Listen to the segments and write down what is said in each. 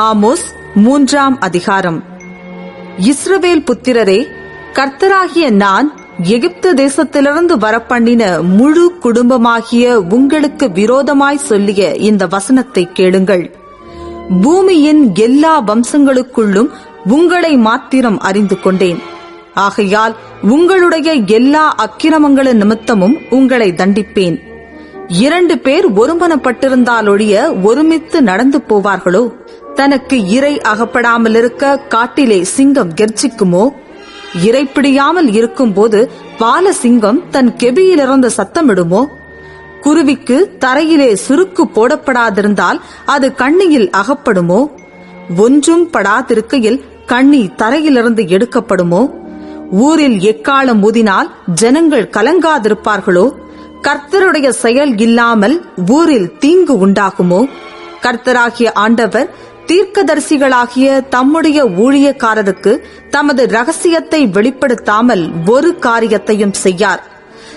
Amos மூன்றாம் அதிகாரம். இஸ்ரவேல் புத்திரரே கர்த்தராகிய நான் எகிப்து தேசத்திலிருந்து வரப்பண்ணின முழு குடும்பமாகிய உங்களுக்கு விரோதமாய் சொல்லிய இந்த வசனத்தை கேளுங்கள். பூமியின் எல்லா வம்சங்களுக்குள்ளும் உங்களை மாத்திரம் அறிந்து கொண்டேன். ஆகையால் உங்களுடைய எல்லா அக்கிரமங்களின் நிமித்தமும் உங்களை தண்டிப்பேன். இரண்டு பேர் ஒருமனப்பட்டிருந்தாலொழிய ஒருமித்து நடந்து போவார்களோ? தனக்கு இறை அகப்படாமல் இருக்க காட்டிலே சிங்கம் கெர்ச்சிக்குமோ? இறைப்பிடியாமல் இருக்கும்போது பால சிங்கம் தன் கெபியிலிருந்து சத்தமிடுமோ? குருவிக்கு தரையிலே சுருக்கு போடப்படாதிருந்தால் அது கண்ணியில் அகப்படுமோ? ஒன்றும் படாதிருக்கையில் கண்ணி தரையிலிருந்து எடுக்கப்படுமோ? ஊரில் எக்காலம் ஊதினால் ஜனங்கள் கலங்காதிருப்பார்களோ? கர்த்தருடைய செயல் இல்லாமல் ஊரில் தீங்கு உண்டாகுமோ? கர்த்தராகிய ஆண்டவர் தீர்க்கதரிசிகளாகிய தம்முடைய ஊழியக்காரருக்கு தமது ரகசியத்தை வெளிப்படுத்தாமல் ஒரு காரியத்தையும் செய்யார்.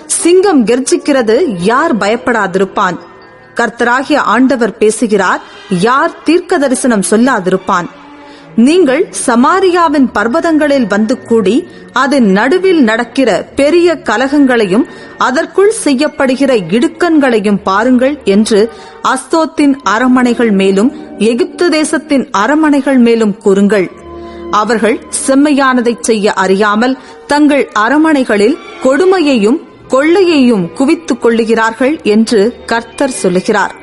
சிங்கம் கெர்ஜிக்கிறது யார் பயப்படாதிருப்பான்? கர்த்தராகிய ஆண்டவர் பேசுகிறார் யார் தீர்க்க தரிசனம் சொல்லாதிருப்பான்? நீங்கள் சமாரியாவின் பர்வதங்களில் வந்து கூடி அதன் நடுவில் நடக்கிற பெரிய கலகங்களையும் அதற்குள் செய்யப்படுகிற இடுக்கண்களையும் பாருங்கள் என்று அஸ்தோத்தின் அரமனைகள் மேலும் எகிப்து தேசத்தின் அரமனைகள் மேலும் கூறுங்கள். அவர்கள் செம்மையானதைச் செய்ய அறியாமல் தங்கள் அரமனைகளில் கொடுமையையும் கொள்ளையையும் குவித்துக் கொள்ளுகிறார்கள் என்று கர்த்தர் சொல்லுகிறார்.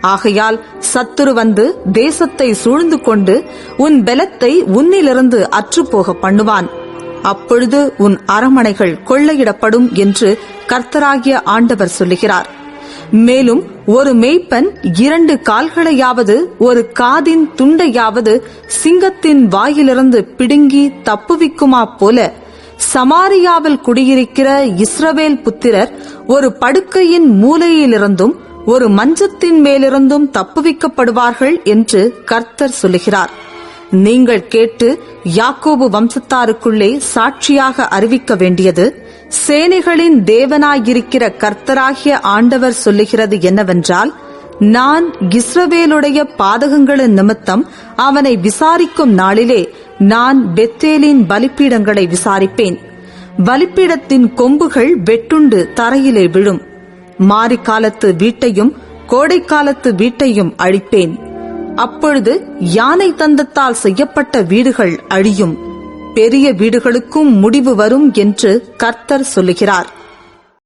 ஆகையால் சத்துரு வந்து தேசத்தை சூழ்ந்து கொண்டு உன் பெலத்தை உன்னிலிருந்து அற்றுப்போக பண்ணுவான். அப்பொழுது உன் அரமனைகள் கொள்ளையிடப்படும் என்று கர்த்தராகிய ஆண்டவர் சொல்லுகிறார். மேலும் ஒரு மேய்ப்பன் இரண்டு கால்களையாவது ஒரு காதின் துண்டையாவது சிங்கத்தின் வாயிலிருந்து பிடுங்கி தப்புவிக்குமா போல சமாரியாவில் குடியிருக்கிற இஸ்ரவேல் புத்திரர் ஒரு படுக்கையின் மூலையிலிருந்தும் ஒரு மஞ்சத்தின் மேலிருந்தும் தப்புவிக்கப்படுவார்கள் என்று கர்த்தர் சொல்லுகிறார். நீங்கள் கேட்டு யாக்கோபு வம்சத்தாருக்குள்ளே சாட்சியாக அறிவிக்க வேண்டியது சேனைகளின் தேவனாயிருக்கிற கர்த்தராகிய ஆண்டவர் சொல்லுகிறது என்னவென்றால் நான் இஸ்ரவேலுடைய பாதகங்களின் நிமித்தம் அவனை விசாரிக்கும் நாளிலே நான் பெத்தேலின் பலிப்பீடங்களை விசாரிப்பேன். பலிப்பீடத்தின் கொம்புகள் வெட்டுண்டு தரையிலே விழும். மாரி காலத்து வீட்டையும் கோடைக்காலத்து வீட்டையும் அழிப்பேன். அப்பொழுது யானை தந்தத்தால் செய்யப்பட்ட வீடுகள் அழியும். பெரிய வீடுகளுக்கும் முடிவு வரும் என்று கர்த்தர் சொல்லுகிறார்.